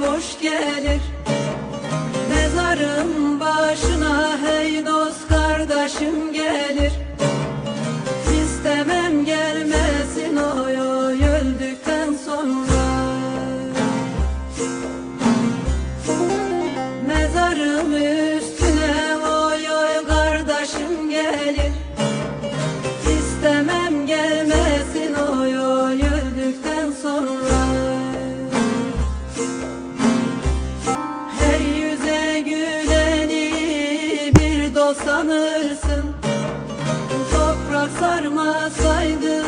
boş gelir. Mezarın başına hey dost kardeşim gelir. Sanırsın. Toprak sarmasaydı